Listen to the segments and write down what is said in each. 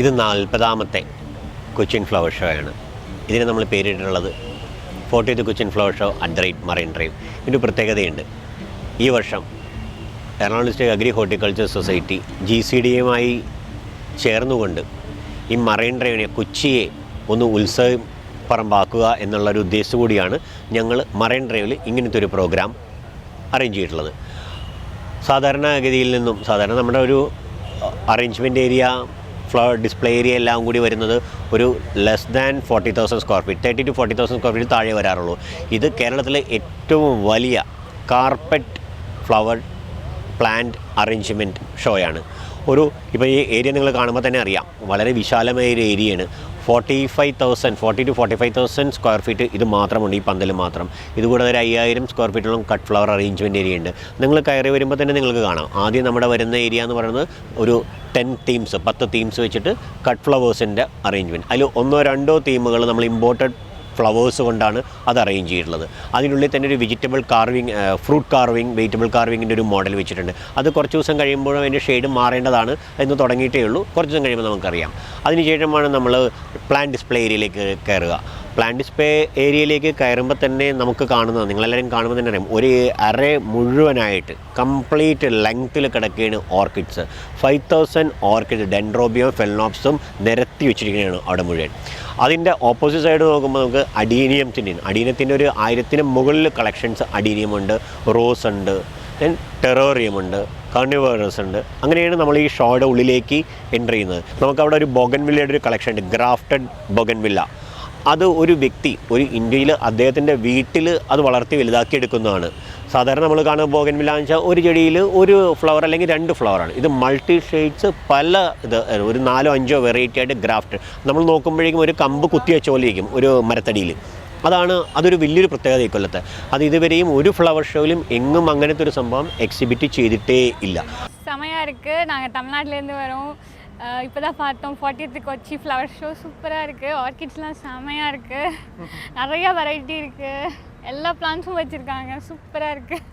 ഇത് നാൽപ്പതാമത്തെ Cochin flower show ആണ്. ഇതിന് നമ്മൾ പേരിട്ടിട്ടുള്ളത് fortieth Cochin flower show at the rate Marine Drive. ഇതിന്റെ പ്രത്യേകതയുണ്ട്. ഈ വർഷം Ernakulam district agri horticulture society G C D ചേർന്നുകൊണ്ട് ഈ മറൈൻ ഡ്രൈവിനെ കൊച്ചിയെ ഒന്ന് ഉത്സവം പറമ്പാക്കുക എന്നുള്ളൊരു ഉദ്ദേശം കൂടിയാണ് ഞങ്ങൾ മറൈൻ ഡ്രൈവിൽ ഇങ്ങനത്തെ ഒരു പ്രോഗ്രാം അറേഞ്ച് ചെയ്തിട്ടുള്ളത്. സാധാരണഗതിയിൽ നിന്നും സാധാരണ നമ്മുടെ ഒരു arrangement area flower display area എല്ലാം കൂടി വരുന്നത് ഒരു less than forty thousand square feet thirty to forty thousand square feet താഴെ വരാറുള്ളൂ. ഇത് കേരളത്തിലെ ഏറ്റവും വലിയ കാർപ്പറ്റ് ഫ്ലവർ പ്ലാന്റ് അറേഞ്ച്മെന്റ് ഷോയാണ് ഒരു ഇപ്പോൾ ഈ ഏരിയ നിങ്ങൾ കാണുമ്പോൾ തന്നെ അറിയാം. വളരെ വിശാലമായ ഒരു ഏരിയയാണ് forty five thousand forty two forty five thousand square feet ഇത് മാത്രമുണ്ട് ഈ പന്തൽ മാത്രം. ഇതുകൂടാതെ ഒരു അയ്യായിരം സ്ക്വയർ ഫീറ്റോളം കട്ട് ഫ്ലവർ അറേഞ്ച്മെന്റ് ഏരിയ ഉണ്ട്. നിങ്ങൾ കയറി വരുമ്പോൾ തന്നെ നിങ്ങൾക്ക് കാണാം. ആദ്യം നമ്മുടെ വരുന്ന ഏരിയ എന്ന് പറയുന്നത് ഒരു ടെൻ തീംസ് പത്ത് തീംസ് വെച്ചിട്ട് കട്ട് ഫ്ലവേഴ്സിന്റെ അറേഞ്ച്മെന്റ് അതിൽ ഒന്നോ രണ്ടോ തീമുകൾ നമ്മൾ ഇമ്പോർട്ടഡ് ഫ്ലവേഴ്സ് കൊണ്ടാണ് അത് അറേഞ്ച് ചെയ്തിട്ടുള്ളത്. അതിനുള്ളിൽ തന്നെ ഒരു vegetable carving fruit carving vegetable കാർവിങ്ങിന്റെ ഒരു മോഡൽ വെച്ചിട്ടുണ്ട്. അത് കുറച്ച് ദിവസം കഴിയുമ്പോഴും അതിന്റെ ഷെയ്ഡ് മാറേണ്ടതാണ് എന്ന് തുടങ്ങിയിട്ടേ ഉള്ളൂ. കുറച്ച് ദിവസം കഴിയുമ്പോൾ നമുക്കറിയാം. അതിനുശേഷമാണ് നമ്മൾ പ്ലാൻ ഡിസ്പ്ലേ ഏരിയയിലേക്ക് കയറുക. പ്ലാൻ ഡിസ്പ്ലേ ഏരിയയിലേക്ക് കയറുമ്പോൾ തന്നെ നമുക്ക് കാണുന്നത് നിങ്ങളെല്ലാവരും കാണുമ്പോൾ തന്നെ അറിയാം. ഒരു അറേ മുഴുവനായിട്ട് കംപ്ലീറ്റ് ലെങ്ത്തിൽ കിടക്കുകയാണ് orchids five thousand orchid dendrobium ഫെൽനോപ്സും നിരത്തി വെച്ചിരിക്കുകയാണ് അവിടെ മുഴുവൻ. അതിന്റെ ഓപ്പോസിറ്റ് സൈഡ് നോക്കുമ്പോൾ നമുക്ക് അഡീനിയത്തിന്റെ അഡീനത്തിന്റെ ഒരു ആയിരത്തിന് മുകളിൽ കളക്ഷൻസ് അഡീനിയം ഉണ്ട് റോസ് ഉണ്ട് ദെൻ ടെറോറിയം ഉണ്ട് കർണിവേഴ്സ് ഉണ്ട്. അങ്ങനെയാണ് നമ്മൾ ഈ ഷോയുടെ ഉള്ളിലേക്ക് എന്റർ ചെയ്യുന്നത്. നമുക്കവിടെ ഒരു ബൊഗൻവില്ലയുടെ ഒരു കളക്ഷൻ ഉണ്ട് ഗ്രാഫ്റ്റഡ് ബൊഗൻവില്ല അത് ഒരു വ്യക്തി ഒരു ഇന്ത്യയിൽ അദ്ദേഹത്തിന്റെ വീട്ടിൽ അത് വളർത്തി വലുതാക്കി എടുക്കുന്നതാണ് സാധാരണ നമ്മൾ കാണുന്ന ബോഗൻവില്ല എന്ന് വെച്ചാൽ ഒരു ചെടിയിൽ ഒരു ഫ്ലവർ അല്ലെങ്കിൽ രണ്ട് ഫ്ലവറാണ് ഇത് മൾട്ടി ഷെയ്ഡ്സ് പല ഇത് ഒരു നാലോ അഞ്ചോ വെറൈറ്റി ആയിട്ട് ഗ്രാഫ്റ്റ് നമ്മൾ നോക്കുമ്പോഴേക്കും ഒരു കമ്പ് കുത്തി വെച്ച പോലെ ഇരിക്കും ഒരു മരത്തടിയിൽ അതാണ് അതൊരു വലിയൊരു പ്രത്യേകത ഈ കൊല്ലത്ത് അത് ഇതുവരെയും ഒരു ഫ്ലവർ ഷോയിലും എങ്ങും അങ്ങനത്തെ ഒരു സംഭവം എക്സിബിറ്റ് ചെയ്തിട്ടേ ഇല്ല செமையாக இருக்குது நாங்கள் தமிழ்நாட்டிலேருந்து வரோம் இப்போ தான் பார்த்தோம் ஃபார்ட்டியத்து கொச்சி ஃப்ளவர் ஷோ சூப்பராக இருக்குது ஆர்கிட்ஸ்லாம் செமையாக இருக்குது நிறையா வெரைட்டி இருக்குது எல்லா பிளான்ஸும் வச்சுருக்காங்க சூப்பராக இருக்குது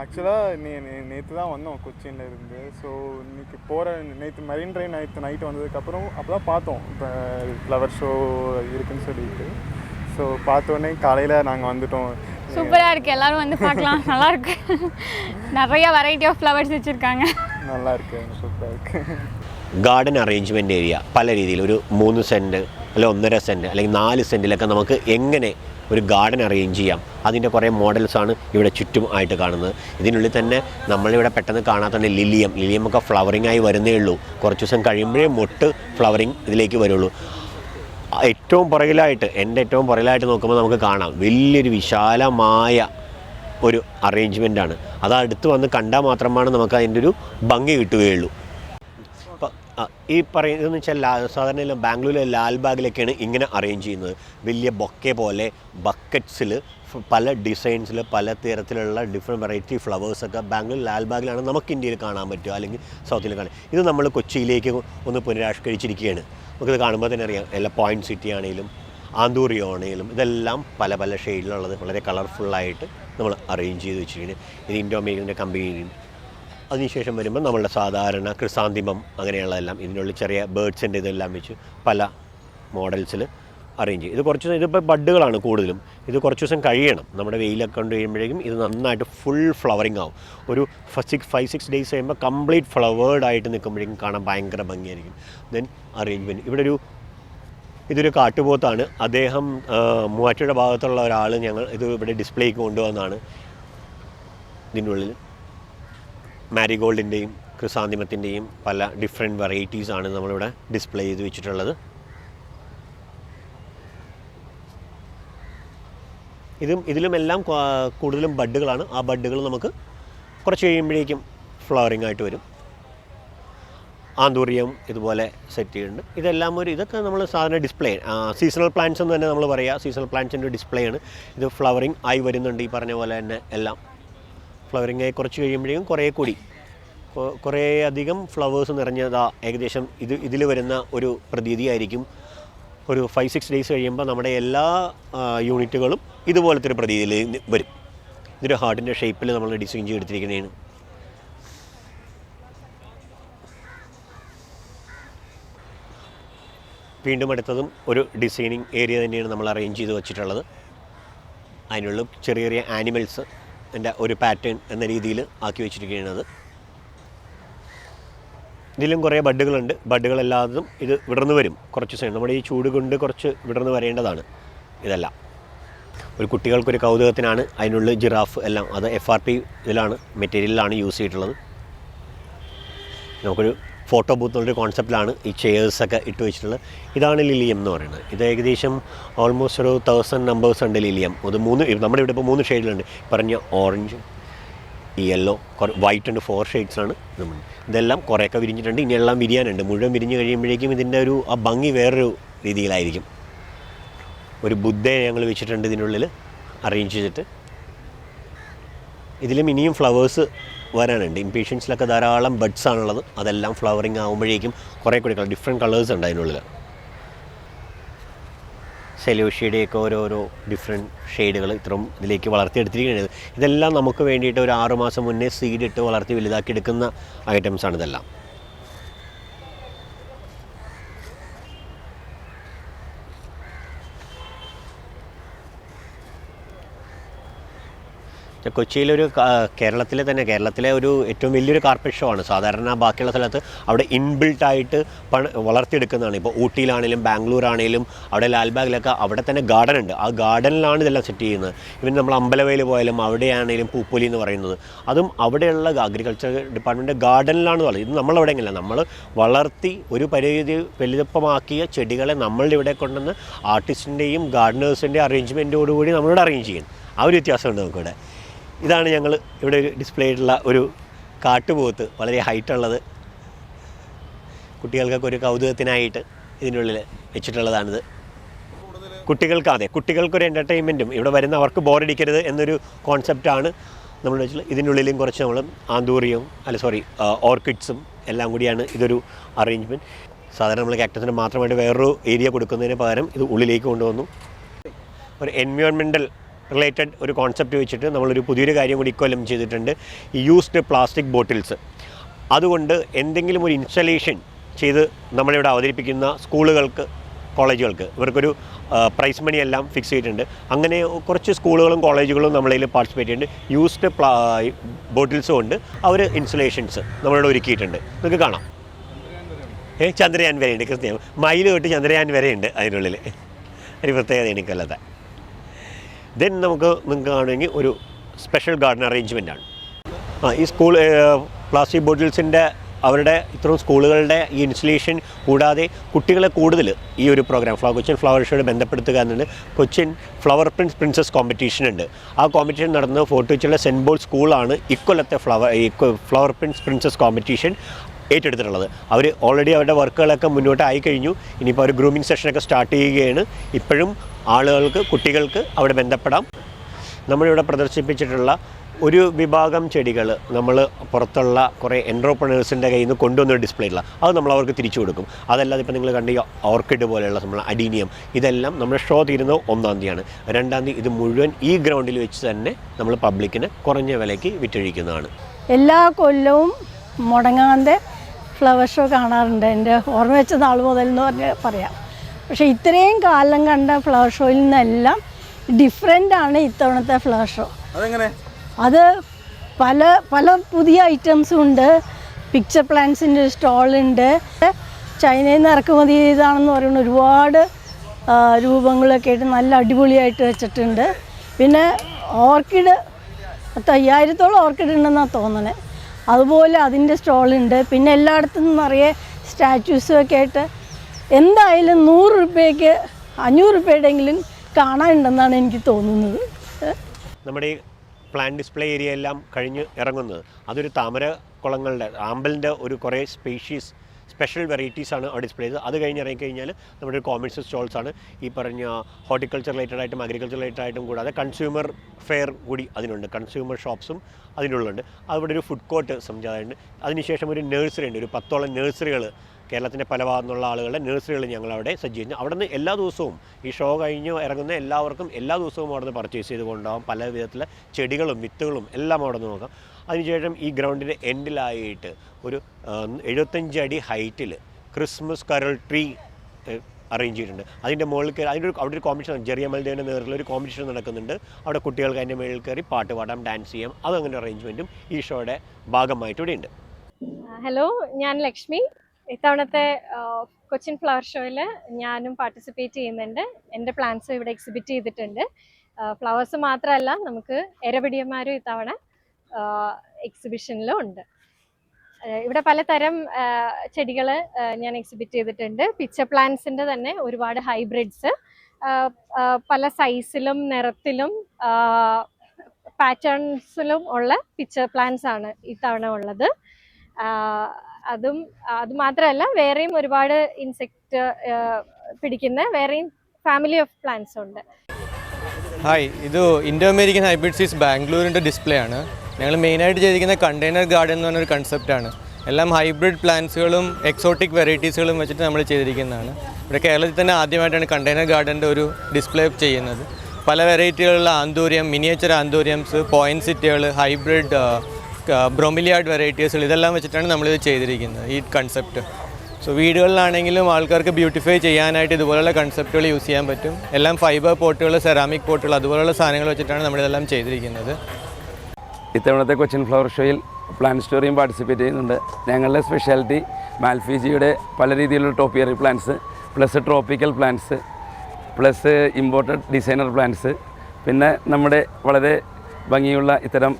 ஆக்சுவலாக நீ நேற்று தான் வந்தோம் கொச்சின்ல இருந்து ஸோ இன்னைக்கு போகிற நேற்று மரீன் ட்ரெயின் நேற்று நைட்டு வந்ததுக்கப்புறம் அப்போ தான் பார்த்தோம் இப்போ ஃப்ளவர் ஷோ இருக்குன்னு சொல்லிட்டு ஸோ பார்த்தோன்னே காலையில் நாங்கள் வந்துட்டோம் சூப்பராக இருக்குது எல்லாரும் வந்து பார்க்கலாம் நல்லா இருக்கு நிறையா வெரைட்டி ஆஃப் ஃப்ளவர்ஸ் வச்சுருக்காங்க நல்லா இருக்கு சூப்பராக இருக்கு ഗാർഡൻ അറേഞ്ച്മെൻറ്റ് ഏരിയ പല രീതിയിൽ ഒരു മൂന്ന് സെൻറ്റ് അല്ലെങ്കിൽ ഒന്നര സെൻറ്റ് അല്ലെങ്കിൽ നാല് സെൻറ്റിലൊക്കെ നമുക്ക് എങ്ങനെ ഒരു ഗാർഡൻ അറേഞ്ച് ചെയ്യാം. അതിന്റെ കുറേ മോഡൽസാണ് ഇവിടെ ചുറ്റും ആയിട്ട് കാണുന്നത്. ഇതിനുള്ളിൽ തന്നെ നമ്മളിവിടെ പെട്ടെന്ന് കാണാത്തന്നെ ലിലിയം ലിലിയം ഒക്കെ ഫ്ലവറിംഗ് ആയി വരുന്നേ ഉള്ളൂ. കുറച്ച് ദിവസം കഴിയുമ്പോഴേ മൊട്ട് ഫ്ലവറിങ് ഇതിലേക്ക് വരുള്ളൂ. ഏറ്റവും പുറകിലായിട്ട് എന്റെ ഏറ്റവും പുറകിലായിട്ട് നോക്കുമ്പോൾ നമുക്ക് കാണാം. വലിയൊരു വിശാലമായ ഒരു അറേഞ്ച്മെന്റാണ് അത് അടുത്ത് വന്ന് കണ്ടാൽ മാത്രമാണ് നമുക്ക് അതിന്റെ ഒരു ഭംഗി കിട്ടുകയുള്ളൂ. ഈ പറയുന്നതെന്ന് വെച്ചാൽ സാധാരണ ബാംഗ്ലൂരിലെ ലാൽബാഗിലൊക്കെയാണ് ഇങ്ങനെ അറേഞ്ച് ചെയ്യുന്നത്. വലിയ ബൊക്കെ പോലെ ബക്കറ്റ്സിൽ പല ഡിസൈൻസിൽ പല തരത്തിലുള്ള ഡിഫറെന്റ് വെറൈറ്റി ഫ്ലവേഴ്സൊക്കെ ബാംഗ്ലൂർ ലാൽബാഗിലാണ് നമുക്ക് ഇന്ത്യയിൽ കാണാൻ പറ്റുക അല്ലെങ്കിൽ സൗത്തിൽ കാണാൻ. ഇത് നമ്മൾ കൊച്ചിയിലേക്ക് ഒന്ന് പുനരാഷ്കരിച്ചിരിക്കുകയാണ്. നമുക്കിത് കാണുമ്പോൾ തന്നെ അറിയാം എല്ലാ പോയിന്റ് സിറ്റി ആണെങ്കിലും ആന്തൂറിയോ ആണെങ്കിലും ഇതെല്ലാം പല പല ഷെയ്ഡിലുള്ളത് വളരെ കളർഫുള്ളായിട്ട് നമ്മൾ അറേഞ്ച് ചെയ്ത് വെച്ചിരിക്കുന്നത് ഇത് ഇൻഡോ കമ്പനി അതിനുശേഷം വരുമ്പോൾ നമ്മളുടെ സാധാരണ ക്രിസാന്തിമം അങ്ങനെയുള്ളതെല്ലാം ഇതിനുള്ളിൽ ചെറിയ ബേഡ്സിന്റെ ഇതെല്ലാം വെച്ച് പല മോഡൽസിൽ അറേഞ്ച് ചെയ്യും. ഇത് കുറച്ച് ഇതിപ്പോൾ ബഡ്ഡുകളാണ് കൂടുതലും. ഇത് കുറച്ച് ദിവസം കഴിയണം. നമ്മുടെ വെയിലൊക്കെ കൊണ്ട് കഴിയുമ്പോഴേക്കും ഇത് നന്നായിട്ട് ഫുൾ ഫ്ലവറിങ് ആവും. ഒരു സിക്സ് ഫൈവ് സിക്സ് ഡേയ്സ് കഴിയുമ്പോൾ കംപ്ലീറ്റ് ഫ്ലവേർഡ് ആയിട്ട് നിൽക്കുമ്പോഴേക്കും കാണാൻ ഭയങ്കര ഭംഗിയായിരിക്കും. ദെൻ അറേഞ്ച്മെന്റ് ഇവിടെ ഒരു ഇതൊരു കാട്ടുപോത്താണ്. അദ്ദേഹം മൂവാറ്റയുടെ ഭാഗത്തുള്ള ഒരാൾ ഞങ്ങൾ ഇത് ഇവിടെ ഡിസ്പ്ലേക്ക് കൊണ്ടുവന്നാണ്. ഇതിന്റെ ഉള്ളിൽ മാരിഗോൾഡിന്റെയും ക്രിസാന്തിമത്തിന്റെയും പല ഡിഫറെന്റ് വെറൈറ്റീസാണ് നമ്മളിവിടെ ഡിസ്പ്ലേ ചെയ്ത് വെച്ചിട്ടുള്ളത്. ഇതും ഇതിലുമെല്ലാം കൂടുതലും ബഡ്ഡുകളാണ് ആ ബഡ്ഡുകൾ നമുക്ക് കുറച്ച് കഴിയുമ്പോഴേക്കും ഫ്ലവറിംഗ് ആയിട്ട് വരും. ആന്തൂറിയം ഇതുപോലെ സെറ്റ് ചെയ്യുന്നുണ്ട് ഇതെല്ലാം ഒരു ഇതൊക്കെ നമ്മൾ സാധാരണ ഡിസ്പ്ലേ സീസണൽ പ്ലാന്റ്സ് എന്ന് തന്നെ നമ്മൾ പറയുക സീസണൽ പ്ലാന്റ്സിന്റെ ഡിസ്പ്ലേ ആണ്. ഇത് ഫ്ലവറിംഗ് ആയി വരുന്നുണ്ട് ഈ പറഞ്ഞ പോലെ തന്നെ എല്ലാം. ഫ്ലവറിങ് ആയി കുറച്ച് കഴിയുമ്പോഴേക്കും കുറേ കൂടി. കുറേയധികം ഫ്ലവേഴ്സ് നിറഞ്ഞതാ ഏകദേശം ഇത് ഇതിൽ വരുന്ന ഒരു പ്രതീതിയായിരിക്കും ഒരു ഫൈവ് സിക്സ് ഡേയ്സ് കഴിയുമ്പോൾ നമ്മുടെ എല്ലാ യൂണിറ്റുകളും ഇതുപോലത്തെ ഒരു പ്രതീതിയിൽ വരും. ഇതൊരു ഹാർട്ടിന്റെ ഷേപ്പിൽ നമ്മൾ ഡിസൈൻ ചെയ്തെടുത്തിരിക്കുന്നതാണ്. വീണ്ടും അടുത്തതും ഒരു ഡിസൈനിങ് ഏരിയ തന്നെയാണ് നമ്മൾ അറേഞ്ച് ചെയ്ത് വെച്ചിട്ടുള്ളത്. അതിനുള്ള ചെറിയ ചെറിയ ആനിമൽസ് എന്റെ ഒരു പാറ്റേൺ എന്ന രീതിയിൽ ആക്കി വെച്ചിരിക്കുന്നത് ഇതിലും കുറേ ബഡ്ഡുകളുണ്ട്. ബഡുകളല്ലാതും ഇത് വിടർന്നു വരും കുറച്ച് സമയം. നമ്മുടെ ഈ ചൂട് കൊണ്ട് കുറച്ച് വിടർന്നു വരേണ്ടതാണ് ഇതെല്ലാം. ഒരു കുട്ടികൾക്കൊരു കൗതുകത്തിനാണ് അതിനുള്ളിൽ ജിറാഫ് എല്ലാം. അത് എഫ് ആർ പി ഇതിലാണ് മെറ്റീരിയലിലാണ് യൂസ് ചെയ്തിട്ടുള്ളത്. നമുക്കൊരു ഫോട്ടോ ബൂത്ത് എന്നുള്ളൊരു കോൺസെപ്റ്റിലാണ് ഈ ചെയേഴ്സൊക്കെ ഇട്ട് വെച്ചിട്ടുള്ളത്. ഇതാണ് ലിലിയം എന്ന് പറയുന്നത്. ഇത് ഏകദേശം ഓൾമോസ്റ്റ് ഒരു തൗസൻഡ് നമ്പേഴ്സ് ഉണ്ട് ലിലിയം അത് മൂന്ന് നമ്മുടെ ഇവിടെ ഇപ്പോൾ മൂന്ന് ഷെയ്ഡിലുണ്ട് പറഞ്ഞ ഓറഞ്ച് യെല്ലോ യെല്ലോ വൈറ്റ് ഉണ്ട്. ഫോർ ഷെയ്ഡ്സാണ് നമ്മൾ ഇതെല്ലാം കുറേയൊക്കെ വിരിഞ്ഞിട്ടുണ്ട്. ഇനി എല്ലാം വിരിയാനുണ്ട്. മുഴുവൻ വിരിഞ്ഞ് കഴിയുമ്പോഴേക്കും ഇതിന്റെ ഒരു ആ ഭംഗി വേറൊരു രീതിയിലായിരിക്കും. ഒരു ബുദ്ധയെ ഞങ്ങൾ വെച്ചിട്ടുണ്ട് ഇതിനുള്ളിൽ. അറേഞ്ച് ചെയ്തിട്ട്. ഇതിലും ഇനിയും ഫ്ലവേഴ്സ് വരാനുണ്ട്. ഇംപേഷ്യൻസിലൊക്കെ ധാരാളം ബഡ്സ് ആണുള്ളത്. അതെല്ലാം ഫ്ലവറിങ് ആകുമ്പോഴേക്കും കുറേ കൂടി കളർ ഡിഫറെന്റ് കളേഴ്സ് ഉണ്ട് അതിനുള്ളിൽ സെലോഷിയുടെയൊക്കെ ഓരോരോ ഡിഫറെന്റ് ഷെയ്ഡുകൾ ഇത്രയും ഇതിലേക്ക് വളർത്തിയെടുത്തിരിക്കുന്നത്. ഇതെല്ലാം നമുക്ക് വേണ്ടിയിട്ട് ഒരു ആറുമാസം മുന്നേ സീഡ് ഇട്ട് വളർത്തി വലുതാക്കി എടുക്കുന്ന ഐറ്റംസ് ആണ് ഇതെല്ലാം. കൊച്ചിയിലൊരു കേരളത്തിലെ തന്നെ കേരളത്തിലെ ഒരു ഏറ്റവും വലിയൊരു കാർപ്പറ്റ് ഷോ ആണ്. സാധാരണ ബാക്കിയുള്ള സ്ഥലത്ത് അവിടെ ഇൻബിൽട്ട് ആയിട്ട് പണ വളർത്തിയെടുക്കുന്നതാണ്. ഇപ്പോൾ ഊട്ടിയിലാണെങ്കിലും ആണേലും അവിടെ ലാൽബാഗിലൊക്കെ അവിടെ തന്നെ ഗാർഡൻ ഉണ്ട്. ആ ഗാർഡനിലാണ് ഇതെല്ലാം സെറ്റ് ചെയ്യുന്നത്. ഇവൻ നമ്മൾ അമ്പലവയൽ പോയാലും അവിടെയാണെങ്കിലും പൂപ്പൊലി എന്ന് പറയുന്നത്. അതും അവിടെയുള്ള അഗ്രികൾച്ചർ ഡിപ്പാർട്ട്മെന്റ് ഗാർഡനിലാണ് പറയുന്നത്. ഇത് നമ്മളവിടെ എങ്ങനെ നമ്മൾ വളർത്തി ഒരു പരിധി വലുപ്പമാക്കിയ ചെടികളെ നമ്മളുടെ ഇവിടെ കൊണ്ടുവന്ന് ആർട്ടിസ്റ്റിന്റെയും ഗാർഡനേഴ്സിന്റെയും അറേഞ്ച്മെന്റോടുകൂടി നമ്മളിവിടെ അറേഞ്ച് ചെയ്യും ആ ഒരു വ്യത്യാസമുണ്ട് നമുക്കിവിടെ. ഇതാണ് ഞങ്ങൾ ഇവിടെ ഡിസ്പ്ലേ ആയിട്ടുള്ള ഒരു കാട്ടുപോത്ത്. വളരെ ഹൈറ്റുള്ളത് കുട്ടികൾക്കൊക്കെ ഒരു കൗതുകത്തിനായിട്ട് ഇതിനുള്ളിൽ വെച്ചിട്ടുള്ളതാണിത്. കുട്ടികൾക്ക് അതെ കുട്ടികൾക്കൊരു എന്റർടൈൻമെന്റും ഇവിടെ വരുന്ന അവർക്ക് ബോറടിക്കരുത് എന്നൊരു കോൺസെപ്റ്റാണ് നമ്മൾ വെച്ചാൽ ഇതിനുള്ളിലും കുറച്ച് നമ്മൾ ആന്തൂറിയും അല്ല സോറി ഓർക്കിഡ്സും എല്ലാം കൂടിയാണ് ഇതൊരു അറേഞ്ച്മെന്റ് സാധാരണ നമ്മൾ കാക്ടസിന് മാത്രമായിട്ട് വേറൊരു ഏരിയ കൊടുക്കുന്നതിന് പകരം ഇത് ഉള്ളിലേക്ക് കൊണ്ടുവന്നു. ഒരു എൻവയോൺമെന്റൽ റിലേറ്റഡ് ഒരു കോൺസെപ്റ്റ് വെച്ചിട്ട് നമ്മളൊരു പുതിയൊരു കാര്യം കൂടി ഇക്കൊല്ലം ചെയ്തിട്ടുണ്ട്. യൂസ്ഡ് പ്ലാസ്റ്റിക് ബോട്ടിൽസ് അതുകൊണ്ട് എന്തെങ്കിലും ഒരു ഇൻസ്റ്റലേഷൻ ചെയ്ത് നമ്മളിവിടെ അവതരിപ്പിക്കുന്ന സ്കൂളുകൾക്ക് കോളേജുകൾക്ക് ഇവർക്കൊരു പ്രൈസ് മണി എല്ലാം ഫിക്സ് ചെയ്തിട്ടുണ്ട്. അങ്ങനെ കുറച്ച് സ്കൂളുകളും കോളേജുകളും നമ്മളതിൽ പാർട്ടിസിപ്പേറ്റ് ചെയ്യുന്നുണ്ട്. യൂസ്ഡ് പ്ലാ ബോട്ടിൽസ് കൊണ്ട് അവർ ഇൻസ്റ്റലേഷൻസ് നമ്മളിവിടെ ഒരുക്കിയിട്ടുണ്ട്. നിങ്ങൾക്ക് കാണാം. ഏ ചന്ദ്രയാൻ വരെയുണ്ട് കൃത്യം മയിൽ തൊട്ട് ചന്ദ്രയാൻ വരെയുണ്ട് അതിനുള്ളിൽ. ഒരു പ്രത്യേകത എനിക്കല്ലാതെ ദെൻ നമുക്ക് നിങ്ങൾക്ക് കാണുമെങ്കിൽ ഒരു സ്പെഷ്യൽ ഗാർഡൻ അറേഞ്ച്മെന്റ് ആണ്. ആ ഈ സ്കൂൾ പ്ലാസ്റ്റിക് ബോട്ടിൽസിന്റെ അവരുടെ ഇത്രയും സ്കൂളുകളുടെ ഈ ഇൻസ്റ്റലേഷൻ കൂടാതെ കുട്ടികളെ കൂടുതൽ ഈ ഒരു പ്രോഗ്രാം ഫ്ലവർ കൊച്ചിൻ ഫ്ലവർ ഷോയോട് ബന്ധപ്പെടുത്തുക എന്നുണ്ട്. Cochin flower prince princess competition ഉണ്ട്. ആ കോമ്പറ്റീഷൻ നടന്നത് ഫോർട്ട് കൊച്ചിയിലെ സെന്റ് ബോൾ സ്കൂളാണ് ഇക്കൊല്ലത്തെ flower flower prince princess competition ഏറ്റെടുത്തിട്ടുള്ളത്. അവർ ഓൾറെഡി അവരുടെ വർക്കുകളൊക്കെ മുന്നോട്ട് ആയി കഴിഞ്ഞു ഇനിയിപ്പോൾ അവർ ഗ്രൂമിങ് സെഷനൊക്കെ സ്റ്റാർട്ട് ചെയ്യുകയാണ്. ഇപ്പോഴും ആളുകൾക്ക് കുട്ടികൾക്ക് അവിടെ ബന്ധപ്പെടാം. നമ്മളിവിടെ പ്രദർശിപ്പിച്ചിട്ടുള്ള ഒരു വിഭാഗം ചെടികൾ നമ്മൾ പുറത്തുള്ള കുറേ എൻട്രോപ്രണേഴ്സിന്റെ കയ്യിൽ നിന്ന് കൊണ്ടുവന്ന ഡിസ്പ്ലേയില്ല അത് നമ്മൾ അവർക്ക് തിരിച്ചു കൊടുക്കും. അതല്ലാതെ ഇപ്പോൾ നിങ്ങൾ കണ്ട ഓർക്കിഡ് പോലെയുള്ള നമ്മൾ അഡീനിയം ഇതെല്ലാം നമ്മുടെ ഷോ തീരുന്നത് ഒന്നാം തീയതിയാണ്. രണ്ടാം തീയതി ഇത് മുഴുവൻ ഈ ഗ്രൗണ്ടിൽ വെച്ച് തന്നെ നമ്മൾ പബ്ലിക്കിന് കുറഞ്ഞ വിലയ്ക്ക് വിറ്റഴിക്കുന്നതാണ്. എല്ലാ കൊല്ലവും മുടങ്ങാതെ ഫ്ലവർ ഷോ കാണാറുണ്ട്. എന്റെ ഓർമ്മ വെച്ച നാൾ മുതൽ എന്ന് പറഞ്ഞ് പറയാം. പക്ഷേ ഇത്രയും കാലം കണ്ട ഫ്ലവർ ഷോയിൽ നിന്നെല്ലാം ഡിഫറെന്റ് ആണ് ഇത്തവണത്തെ ഫ്ലവർ ഷോ അതെങ്ങനെ? അത് പല പല പുതിയ ഐറ്റംസും ഉണ്ട്. പിക്ചർ പ്ലാന്റ്സിന്റെ സ്റ്റോളുണ്ട് ചൈനയിൽ നിന്ന് ഇറക്കുമതി ചെയ്താണെന്ന് പറയുന്ന ഒരുപാട് രൂപങ്ങളൊക്കെ ആയിട്ട് നല്ല അടിപൊളിയായിട്ട് വെച്ചിട്ടുണ്ട്. പിന്നെ ഓർക്കിഡ് പത്ത് അയ്യായിരത്തോളം ഓർക്കിഡ് ഉണ്ടെന്നാണ് തോന്നണേ. അതുപോലെ അതിന്റെ സ്റ്റോളുണ്ട് പിന്നെ എല്ലായിടത്തും നിറയെ സ്റ്റാച്യൂസും ഒക്കെ ആയിട്ട് എന്തായാലും നൂറ് രൂപയ്ക്ക് അഞ്ഞൂറ് രൂപയുടെയെങ്കിലും കാണാനുണ്ടെന്നാണ് എനിക്ക് തോന്നുന്നത്. നമ്മുടെ ഈ പ്ലാൻ ഡിസ്പ്ലേ ഏരിയ എല്ലാം കഴിഞ്ഞ് ഇറങ്ങുന്നത്. അതൊരു താമര കുളങ്ങളുടെ ആമ്പലിന്റെ ഒരു കുറേ സ്പീഷീസ് സ്പെഷ്യൽ വെറൈറ്റീസ് ആണ് അവിടെ ഡിസ്പ്ലേ ചെയ്തത്. അത് കഴിഞ്ഞ് ഇറങ്ങിക്കഴിഞ്ഞാൽ നമ്മുടെ കോമേഴ്സ് ആണ്. ഈ പറഞ്ഞ ഹോർട്ടിക്കൾച്ചർ റിലേറ്റഡ് ആയിട്ടും അഗ്രികൾച്ചർ റിലേറ്റഡ് ആയിട്ടും കൂടാതെ കൺസ്യൂമർ ഫെയർ കൂടി അതിനുണ്ട്. കൺസ്യൂമർ ഷോപ്സും അതിനുള്ളുണ്ട്. അവിടെ ഒരു ഫുഡ് കോർട്ട് സംജാതമുണ്ട് അതിനുശേഷം ഒരു നഴ്സറി ഉണ്ട്. ഒരു പത്തോളം നഴ്സറികൾ കേരളത്തിന്റെ പല ഭാഗത്തു ആളുകളെ ആളുകളുടെ നഴ്സറികൾ ഞങ്ങൾ അവിടെ സജ്ജീകരിച്ചു അവിടെ നിന്ന് എല്ലാ ദിവസവും ഈ ഷോ കഴിഞ്ഞ് ഇറങ്ങുന്ന എല്ലാവർക്കും എല്ലാ ദിവസവും അവിടെ നിന്ന് പർച്ചേസ് ചെയ്ത് കൊണ്ടുപോകാം പല വിധത്തിലെ ചെടികളും വിത്തുകളും എല്ലാം അവിടെ നിന്ന് നോക്കാം. അതിനുശേഷം ഈ ഗ്രൗണ്ടിന്റെ എൻഡിലായിട്ട് ഒരു എഴുപത്തഞ്ച് അടി ഹൈറ്റിൽ ക്രിസ്മസ് കരൾ ട്രീ അറേഞ്ച് ചെയ്തിട്ടുണ്ട്. അതിന്റെ മുകളിൽ കയറി അതിന്റെ ഒരു അവിടെ ഒരു കോമ്പറ്റീഷൻ ജെറിയ മൽദേവിന്റെ നേതൃത്വത്തിൽ ഒരു കോമ്പറ്റീഷൻ നടക്കുന്നുണ്ട്. അവിടെ കുട്ടികൾക്ക് അതിന്റെ മുകളിൽ കയറി പാട്ട് പാടാം ഡാൻസ് ചെയ്യാം. അതങ്ങനെ അറേഞ്ച്മെന്റും ഈ ഷോയുടെ ഭാഗമായിട്ട് ഇവിടെ ഉണ്ട് ഹലോ ഞാൻ ലക്ഷ്മി. ഇത്തവണത്തെ കൊച്ചിൻ ഫ്ലവർ ഷോയിൽ ഞാനും പാർട്ടിസിപ്പേറ്റ് ചെയ്യുന്നുണ്ട്. എന്റെ പ്ലാന്റ്സ് ഇവിടെ എക്സിബിറ്റ് ചെയ്തിട്ടുണ്ട്. ഫ്ലവേഴ്സ് മാത്രമല്ല നമുക്ക് എരപിടിയന്മാരും ഇത്തവണ എക്സിബിഷനിലും ഉണ്ട്. ഇവിടെ പലതരം ചെടികൾ ഞാൻ എക്സിബിറ്റ് ചെയ്തിട്ടുണ്ട്. പിച്ചർ പ്ലാന്റ്സിന്റെ തന്നെ ഒരുപാട് ഹൈബ്രിഡ്സ്. പല സൈസിലും നിറത്തിലും പാറ്റേൺസിലും ഉള്ള പിച്ചർ പ്ലാന്റ്സ് ആണ് ഇത്തവണ ഉള്ളത്. അതും അത് മാത്രമല്ല വേറെയും ഒരുപാട് ഇൻസെക്ട് പിടിക്കുന്ന വേറെയും ഫാമിലി ഓഫ് പ്ലാന്റ്സ് ഉണ്ട്. ഹായ് ഇത് ഇൻഡോ അമേരിക്കൻ ഹൈബ്രിഡ് സീസ് ബാംഗ്ലൂരിന്റെ ഡിസ്പ്ലേ ആണ് ഞങ്ങൾ മെയിനായിട്ട് ചെയ്തിരിക്കുന്ന കണ്ടെയ്നർ ഗാർഡൻ എന്ന് പറഞ്ഞൊരു കൺസെപ്റ്റാണ് എല്ലാം ഹൈബ്രിഡ് പ്ലാന്റ്സുകളും എക്സോട്ടിക് വെറൈറ്റീസുകളും വെച്ചിട്ട് നമ്മൾ ചെയ്തിരിക്കുന്നതാണ്. ഇവിടെ കേരളത്തിൽ തന്നെ ആദ്യമായിട്ടാണ് കണ്ടെയ്നർ ഗാർഡന്റെ ഒരു ഡിസ്പ്ലേ ചെയ്യുന്നത്. പല വെറൈറ്റികളുള്ള ആന്തൂര്യം മിനിയേച്ചർ ആന്തൂര്യംസ് പോയിൻസിറ്റുകൾ ഹൈബ്രിഡ് ബ്രൊമിലിയാഡ് വെറൈറ്റീസുകൾ ഇതെല്ലാം വെച്ചിട്ടാണ് നമ്മളിത് ചെയ്തിരിക്കുന്നത് ഈ കൺസെപ്റ്റ് സോ വീടുകളിലാണെങ്കിലും ആൾക്കാർക്ക് ബ്യൂട്ടിഫൈ ചെയ്യാനായിട്ട് ഇതുപോലുള്ള കൺസെപ്റ്റുകൾ യൂസ് ചെയ്യാൻ പറ്റും. എല്ലാം ഫൈബർ പോട്ടുകൾ സെറാമിക് പോട്ടുകൾ അതുപോലുള്ള സാധനങ്ങൾ വെച്ചിട്ടാണ് നമ്മളിതെല്ലാം ചെയ്തിരിക്കുന്നത്. ഇത്തവണത്തെ കൊച്ചിൻ ഫ്ലവർ ഷോയിൽ പ്ലാൻ സ്റ്റോറിയും പാർട്ടിസിപ്പേറ്റ് ചെയ്യുന്നുണ്ട്. ഞങ്ങളുടെ സ്പെഷ്യാലിറ്റി മാൽഫീജിയുടെ പല രീതിയിലുള്ള topiary plants plus tropical plants plus imported designer plants പിന്നെ നമ്മുടെ വളരെ ഭംഗിയുള്ള ഇത്തരം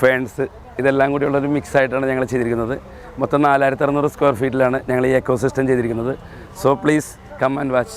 ഫേൺസ് ഇതെല്ലാം കൂടിയുള്ളൊരു മിക്സ് ആയിട്ടാണ് ഞങ്ങൾ ചെയ്തിരിക്കുന്നത്. മൊത്തം നാലായിരത്തി അറുന്നൂറ് സ്ക്വയർ ഫീറ്റിലാണ് ഞങ്ങൾ ഈ എക്കോ സിസ്റ്റം ചെയ്തിരിക്കുന്നത്. So please come and watch